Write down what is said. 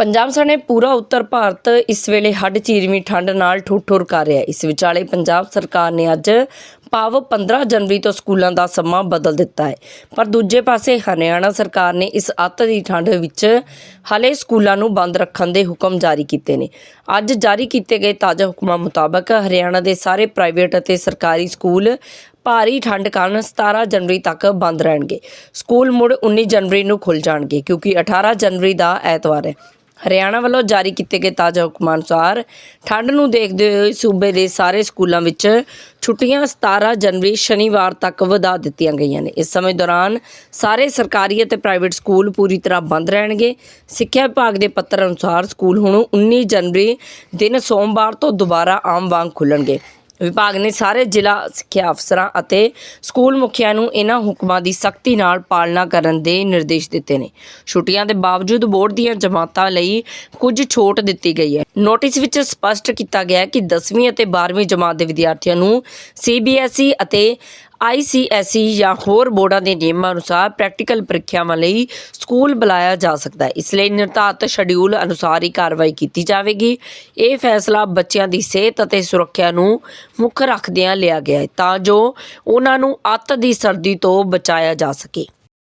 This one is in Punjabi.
ਪੰਜਾਬ ਸਣੇ ਪੂਰਾ ਉੱਤਰ ਭਾਰਤ ਇਸ ਵੇਲੇ ਹੱਡ ਚੀਰਵੀਂ ਠੰਡ ਨਾਲ ਠੁੱਠੁਰ ਕਰ ਰਿਹਾ ਇਸ ਵਿਚਾਲੇ ਪੰਜਾਬ ਸਰਕਾਰ ਨੇ ਅੱਜ ਭਾਵ 15 ਜਨਵਰੀ ਤੋਂ ਸਕੂਲਾਂ ਦਾ ਸਮਾਂ ਬਦਲ ਦਿੱਤਾ ਹੈ। ਪਰ ਦੂਜੇ ਪਾਸੇ ਹਰਿਆਣਾ ਸਰਕਾਰ ਨੇ ਇਸ ਅੱਤ ਦੀ ਠੰਡ ਵਿੱਚ ਹਲੇ ਸਕੂਲਾਂ ਨੂੰ ਬੰਦ ਰੱਖਣ ਦੇ ਹੁਕਮ ਜਾਰੀ ਕੀਤੇ ਨੇ। ਅੱਜ ਜਾਰੀ ਕੀਤੇ ਗਏ ਤਾਜ਼ਾ ਹੁਕਮਾਂ ਮੁਤਾਬਕ ਹਰਿਆਣਾ ਦੇ ਸਾਰੇ ਪ੍ਰਾਈਵੇਟ ਅਤੇ ਸਰਕਾਰੀ ਸਕੂਲ ਭਾਰੀ ਠੰਡ ਕਾਰਨ 17 ਜਨਵਰੀ ਤੱਕ ਬੰਦ ਰਹਿਣਗੇ। ਸਕੂਲ ਮੁੜ 19 ਜਨਵਰੀ ਨੂੰ ਖੁੱਲ ਜਾਣਗੇ ਕਿਉਂਕਿ 18 ਜਨਵਰੀ ਦਾ ਐਤਵਾਰ ਹੈ। ਹਰਿਆਣਾ ਵੱਲੋਂ ਜਾਰੀ ਕੀਤੇ ਗਏ ਤਾਜ਼ਾ ਹੁਕਮਾਂ ਅਨੁਸਾਰ ਠੰਡ ਨੂੰ ਦੇਖਦੇ ਹੋਏ ਸੂਬੇ ਦੇ ਸਾਰੇ ਸਕੂਲਾਂ ਵਿੱਚ ਛੁੱਟੀਆਂ 17 ਜਨਵਰੀ ਸ਼ਨੀਵਾਰ ਤੱਕ ਵਧਾ ਦਿੱਤੀਆਂ ਗਈਆਂ ਨੇ। ਇਸ ਸਮੇਂ ਦੌਰਾਨ ਸਾਰੇ ਸਰਕਾਰੀ ਅਤੇ ਪ੍ਰਾਈਵੇਟ ਸਕੂਲ ਪੂਰੀ ਤਰ੍ਹਾਂ ਬੰਦ ਰਹਿਣਗੇ। ਸਿੱਖਿਆ ਵਿਭਾਗ ਦੇ ਪੱਤਰ ਅਨੁਸਾਰ ਸਕੂਲ ਹੁਣ 19 ਜਨਵਰੀ ਦਿਨ ਸੋਮਵਾਰ ਤੋਂ ਦੁਬਾਰਾ ਆਮ ਵਾਂਗ ਖੁੱਲਣਗੇ। ਵਿਭਾਗ ਨੇ ਸਾਰੇ ਜ਼ਿਲ੍ਹਾ ਸਿੱਖਿਆ ਅਫਸਰਾਂ ਅਤੇ ਸਕੂਲ ਮੁਖੀਆਂ ਨੂੰ ਇਹਨਾਂ ਹੁਕਮਾਂ ਦੀ ਸਖਤੀ ਨਾਲ ਪਾਲਣਾ ਕਰਨ ਦੇ ਨਿਰਦੇਸ਼ ਦਿੱਤੇ ਨੇ। ਛੁੱਟੀਆਂ ਦੇ ਬਾਵਜੂਦ ਬੋਰਡ ਦੀਆਂ ਜਮਾਤਾਂ ਲਈ ਕੁਝ ਛੋਟ ਦਿੱਤੀ ਗਈ ਹੈ। ਨੋਟਿਸ ਵਿੱਚ ਸਪਸ਼ਟ ਕੀਤਾ ਗਿਆ ਹੈ ਕਿ 10ਵੀਂ ਅਤੇ 12ਵੀਂ ਜਮਾਤ ਦੇ ਵਿਦਿਆਰਥੀਆਂ ਨੂੰ ਸੀਬੀਐਸਈ ਅਤੇ ICSE ਜਾਂ ਹੋਰ ਬੋਰਡਾਂ ਦੇ ਨਿਯਮਾਂ ਅਨੁਸਾਰ ਪ੍ਰੈਕਟੀਕਲ ਪ੍ਰੀਖਿਆਵਾਂ ਲਈ ਸਕੂਲ ਬੁਲਾਇਆ ਜਾ ਸਕਦਾ ਹੈ। ਇਸ ਲਈ ਨਿਰਧਾਰਤ ਸ਼ਡਿਊਲ ਅਨੁਸਾਰ ਹੀ ਕਾਰਵਾਈ ਕੀਤੀ ਜਾਵੇਗੀ। ਇਹ ਫੈਸਲਾ ਬੱਚਿਆਂ ਦੀ ਸਿਹਤ ਅਤੇ ਸੁਰੱਖਿਆ ਨੂੰ ਮੁੱਖ ਰੱਖਦਿਆਂ ਲਿਆ ਗਿਆ ਹੈ ਤਾਂ ਜੋ ਉਹਨਾਂ ਨੂੰ ਅੱਤ ਦੀ ਸਰਦੀ ਤੋਂ ਬਚਾਇਆ ਜਾ ਸਕੇ।